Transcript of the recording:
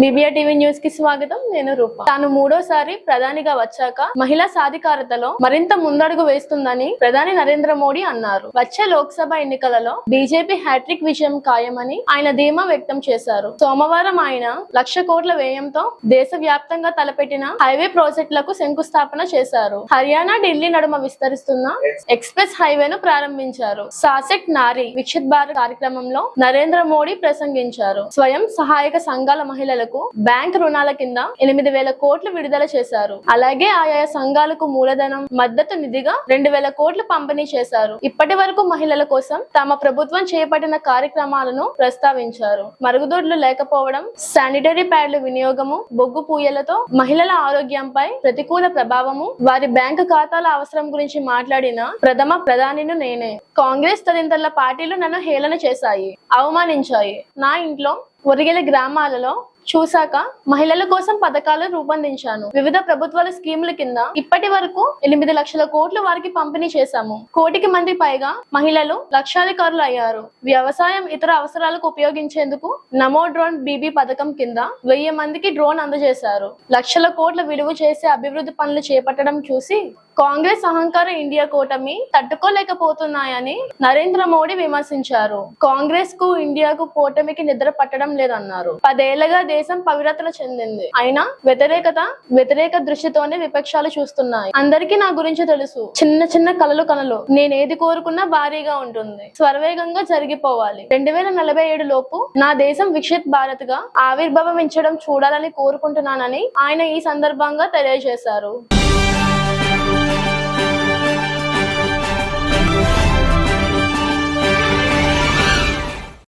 BBR TV న్యూస్కి స్వాగతం నేను రూప. తాను మూడోసారి ప్రధానిగా వచ్చాక మహిళా సాధికారతలో మరింత ముందడుగు వేస్తుందని ప్రధాని నరేంద్ర మోడీ అన్నారు. వచ్చే లోక్సభ ఎన్నికలలో బీజేపీ హ్యాట్రిక్ విజయం ఖాయమని ఆయన ధీమా వ్యక్తం చేశారు. సోమవారం ఆయన లక్ష కోట్ల వ్యయంతో దేశవ్యాప్తంగా తలపెట్టిన హైవే ప్రాజెక్టులకు శంకుస్థాపన చేశారు. హర్యానా ఢిల్లీ నడుమ విస్తరిస్తున్న ఎక్స్ప్రెస్ హైవేను ప్రారంభించారు. సాసెట్ నారి విక్షిత్ భారత్ కార్యక్రమంలో నరేంద్ర మోడీ ప్రసంగించారు. స్వయం సహాయక సంఘాల మహిళలకు బ్యాంక్ రుణాల కింద ఎనిమిది వేల కోట్లు విడుదల చేశారు. అలాగే ఆయా సంఘాలకు మూలధనం మద్దతు నిధిగా రెండు వేల కోట్లు పంపిణీ చేశారు. ఇప్పటి వరకు మహిళల కోసం తమ ప్రభుత్వం చేపట్టిన కార్యక్రమాలను ప్రస్తావించారు. మరుగుదొడ్లు లేకపోవడం శానిటరీ ప్యాడ్ల వినియోగము బొగ్గు పూయలతో మహిళల ఆరోగ్యంపై ప్రతికూల ప్రభావము వారి బ్యాంకు ఖాతాల అవసరం గురించి మాట్లాడిన ప్రథమ ప్రధానిను నేనే. కాంగ్రెస్ తదితరుల పార్టీలు నన్ను హేళన చేశాయి అవమానించాయి. నా ఇంట్లో ఒరిగెల గ్రామాలలో చూశాక మహిళల కోసం పథకాలు రూపొందించాను. వివిధ ప్రభుత్వాల స్కీముల కింద ఇప్పటి వరకు ఎనిమిది లక్షల కోట్లు వారికి పంపిణీ చేశాము. కోటికి మంది పైగా మహిళలు లక్షాధికారులు అయ్యారు. వ్యవసాయం ఇతర అవసరాలకు ఉపయోగించేందుకు నమో డ్రోన్ బీబీ పథకం కింద వెయ్యి మందికి డ్రోన్ అందజేశారు. లక్షల కోట్ల విలువ చేసే అభివృద్ధి పనులు చేపట్టడం చూసి కాంగ్రెస్ అహంకార ఇండియా కూటమి తట్టుకోలేకపోతున్నాయని నరేంద్ర మోడీ విమర్శించారు. కాంగ్రెస్కు ఇండియాకు కూటమికి నిద్ర పట్టడం లేదన్నారు. పదేళ్ళగా దేశం పవిత్రత చెందింది. అయినా వ్యతిరేకత వ్యతిరేక దృష్టితోనే విపక్షాలు చూస్తున్నాయి. అందరికీ నా గురించి తెలుసు. చిన్న చిన్న కలలు కలలు. నేనేది కోరుకున్నా భారీగా ఉంటుంది. స్వరవేగంగా జరిగిపోవాలి. రెండు వేల నలభై ఏడు లోపు నా దేశం విక్షిత్ భారత్గా ఆవిర్భవించడం చూడాలని కోరుకుంటున్నానని ఆయన ఈ సందర్భంగా తెలియజేశారు.